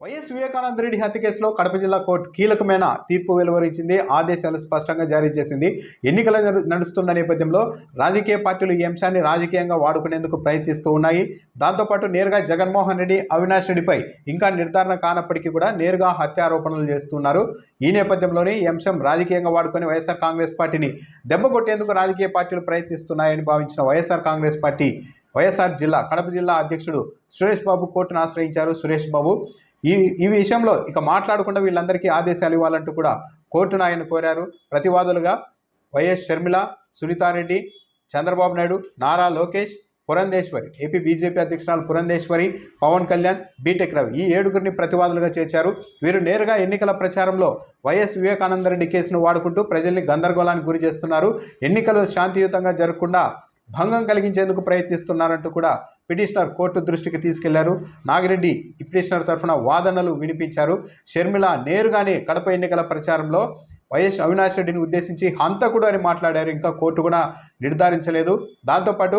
YS Vivekananda Reddy హత్య కేసులో కడప జిల్లా కోర్టు కీలకమైన తీర్పు వెలువరించింది. ఆదేశాలు స్పష్టంగా జారీ చేసింది. ఎన్నికలు నడుస్తున్న నేపథ్యంలో రాజకీయ పార్టీలు ఈ అంశాన్ని రాజకీయంగా వాడుకునేందుకు ప్రయత్నిస్తూ ఉన్నాయి. దాంతోపాటు నేరుగా జగన్మోహన్ రెడ్డి అవినాష్ రెడ్డిపై ఇంకా నిర్ధారణ కానప్పటికీ కూడా నేరుగా హత్యారోపణలు చేస్తున్నారు. ఈ నేపథ్యంలోనే ఈ అంశం రాజకీయంగా వాడుకొని వైఎస్ఆర్ కాంగ్రెస్ పార్టీని దెబ్బ కొట్టేందుకు రాజకీయ పార్టీలు ప్రయత్నిస్తున్నాయని భావించిన వైఎస్ఆర్ కాంగ్రెస్ పార్టీ వైఎస్ఆర్ జిల్లా కడప జిల్లా అధ్యక్షుడు సురేష్ బాబు కోర్టును ఆశ్రయించారు. సురేష్ బాబు ఈ ఈ విషయంలో ఇక మాట్లాడకుండా వీళ్ళందరికీ ఆదేశాలు ఇవ్వాలంటూ కూడా కోర్టును ఆయన కోరారు. ప్రతివాదులుగా YS Sharmila Sunitha Reddy Chandrababu Naidu Nara Lokesh Purandeswari AP BJP అధ్యక్షురాలు పురంధేశ్వరి పవన్ కళ్యాణ్ బీటెక్ రవి ఈ ఏడుగురిని ప్రతివాదులుగా చేర్చారు. వీరు నేరుగా ఎన్నికల ప్రచారంలో వైఎస్ వివేకానందరెడ్డి కేసును వాడుకుంటూ ప్రజల్ని గందరగోళానికి గురి చేస్తున్నారు. ఎన్నికలు శాంతియుతంగా జరగకుండా భంగం కలిగించేందుకు ప్రయత్నిస్తున్నారంటూ కూడా పిటిషనర్ కోర్టు దృష్టికి తీసుకెళ్ళారు. నాగిరెడ్డి పిటిషనర్ తరఫున వాదనలు వినిపించారు. షర్మిల నేరుగానే కడప ఎన్నికల ప్రచారంలో వైఎస్ అవినాష్ రెడ్డిని ఉద్దేశించి హంతకుడు అని మాట్లాడారు. ఇంకా కోర్టు కూడా నిర్ధారించలేదు. దాంతోపాటు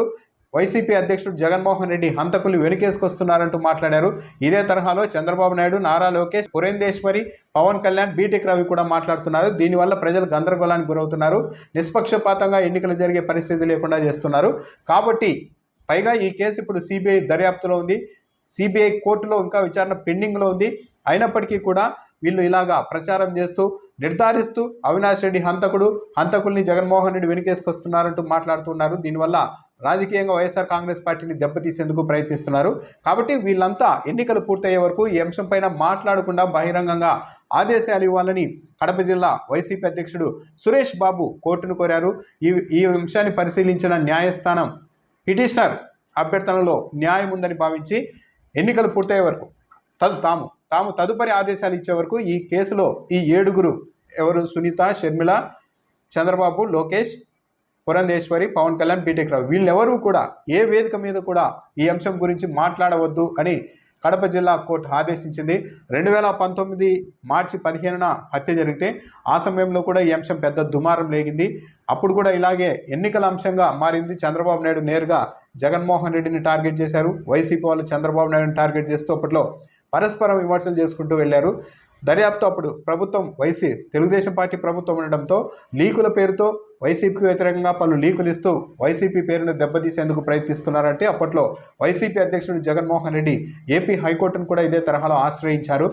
వైసీపీ అధ్యక్షుడు జగన్మోహన్ రెడ్డి హంతకులు వెనుకేసుకొస్తున్నారంటూ మాట్లాడారు. ఇదే తరహాలో చంద్రబాబు నాయుడు నారా లోకేష్ పురేందేశ్వరి పవన్ కళ్యాణ్ బీటెక్ రవి కూడా మాట్లాడుతున్నారు. దీనివల్ల ప్రజలు గందరగోళానికి గురవుతున్నారు. నిష్పక్షపాతంగా ఎన్నికలు జరిగే పరిస్థితి లేకుండా చేస్తున్నారు. కాబట్టి పైగా ఈ కేసు ఇప్పుడు సిబిఐ దర్యాప్తులో ఉంది. సిబిఐ కోర్టులో ఇంకా విచారణ పెండింగ్లో ఉంది. అయినప్పటికీ కూడా వీళ్ళు ఇలాగా ప్రచారం చేస్తూ నిర్ధారిస్తూ అవినాష్ రెడ్డి హంతకుడు హంతకుల్ని జగన్మోహన్ రెడ్డి వెనుకేసుకొస్తున్నారంటూ మాట్లాడుతున్నారు. దీనివల్ల రాజకీయంగా వైఎస్ఆర్ కాంగ్రెస్ పార్టీని దెబ్బతీసేందుకు ప్రయత్నిస్తున్నారు. కాబట్టి వీళ్ళంతా ఎన్నికలు పూర్తయ్యే వరకు ఈ అంశంపైన మాట్లాడకుండా బహిరంగంగా ఆదేశాలు ఇవ్వాలని కడప జిల్లా వైసీపీ అధ్యక్షుడు సురేష్ బాబు కోర్టును కోరారు. ఈ ఈ అంశాన్ని పరిశీలించిన న్యాయస్థానం పిటిషనర్ అభ్యర్థనలో న్యాయం ఉందని భావించి ఎన్నికలు పూర్తయ్యే వరకు తదు తాము తాము తదుపరి ఆదేశాలు ఇచ్చే వరకు ఈ కేసులో ఈ ఏడుగురు ఎవరు సునీత షర్మిల చంద్రబాబు లోకేష్ పురంధేశ్వరి పవన్ కళ్యాణ్ బీటెక్ రావు. వీళ్ళెవరూ కూడా ఏ వేదిక మీద కూడా ఈ అంశం గురించి మాట్లాడవద్దు అని కడప జిల్లా కోర్టు ఆదేశించింది. రెండు వేల పంతొమ్మిది మార్చి పదిహేనున హత్య జరిగితే ఆ సమయంలో కూడా ఈ అంశం పెద్ద దుమారం లేగింది అప్పుడు కూడా ఇలాగే ఎన్నికల అంశంగా మారింది. చంద్రబాబు నాయుడు నేరుగా జగన్మోహన్ రెడ్డిని టార్గెట్ చేశారు. వైసీపీ వాళ్ళు చంద్రబాబు నాయుడుని టార్గెట్ చేస్తూ అప్పట్లో పరస్పరం విమర్శలు చేసుకుంటూ వెళ్ళారు. దర్యాప్తు అప్పుడు ప్రభుత్వం వైసీ తెలుగుదేశం పార్టీ ప్రభుత్వం ఉండడంతో లీకుల పేరుతో వైసీపీకి వ్యతిరేకంగా పలు లీకులు ఇస్తూ వైసీపీ పేరును దెబ్బతీసేందుకు ప్రయత్నిస్తున్నారంటే అప్పట్లో వైసీపీ అధ్యక్షుడు జగన్మోహన్ రెడ్డి ఏపీ హైకోర్టును కూడా ఇదే తరహాలో ఆశ్రయించారు.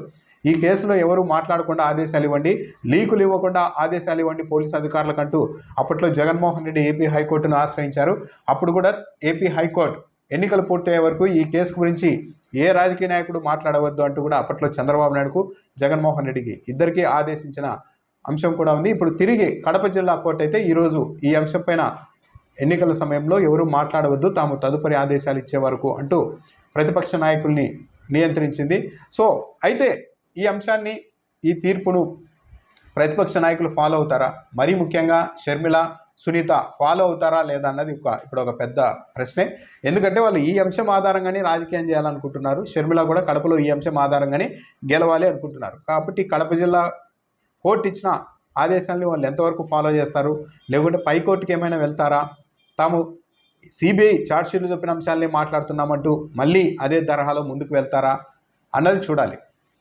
ఈ కేసులో ఎవరు మాట్లాడకుండా ఆదేశాలు ఇవ్వండి లీకులు ఇవ్వకుండా ఆదేశాలు ఇవ్వండి పోలీసు అధికారులకంటూ అప్పట్లో జగన్మోహన్ రెడ్డి ఏపీ హైకోర్టును ఆశ్రయించారు. అప్పుడు కూడా ఏపీ హైకోర్టు ఎన్నికలు పూర్తయ్యే వరకు ఈ కేసు గురించి ఏ రాజకీయ నాయకుడు మాట్లాడవద్దు అంటూ కూడా అప్పట్లో చంద్రబాబు నాయుడుకు జగన్మోహన్ రెడ్డికి ఇద్దరికీ ఆదేశించిన అంశం కూడా ఉంది. ఇప్పుడు తిరిగి కడప జిల్లా కోర్టు అయితే ఈరోజు ఈ అంశంపైన ఎన్నికల సమయంలో ఎవరు మాట్లాడవద్దు తాము తదుపరి ఆదేశాలు ఇచ్చే వరకు అంటూ ప్రతిపక్ష నాయకుల్ని నియంత్రించింది. సో అయితే ఈ అంశాన్ని ఈ తీర్పును ప్రతిపక్ష నాయకులు ఫాలో అవుతారా? మరీ ముఖ్యంగా షర్మిల సునీత ఫాలో అవుతారా లేదా అన్నది ఒక ఇప్పుడు ఒక పెద్ద ప్రశ్నే. ఎందుకంటే వాళ్ళు ఈ అంశం ఆధారంగానే రాజకీయం చేయాలనుకుంటున్నారు. షర్మిల కూడా కడపలో ఈ అంశం ఆధారంగానే గెలవాలి అనుకుంటున్నారు. కాబట్టి కడప జిల్లా కోర్టు ఇచ్చిన ఆదేశాలని వాళ్ళు ఎంతవరకు ఫాలో చేస్తారు? లేకుంటే పై కోర్టుకి ఏమైనా వెళ్తారా? తాము సిబిఐ ఛార్జ్షీట్లు చెప్పిన అంశాలని మాట్లాడుతున్నామంటూ మళ్ళీ అదే తరహాలో ముందుకు వెళ్తారా? అన్నది చూడాలి.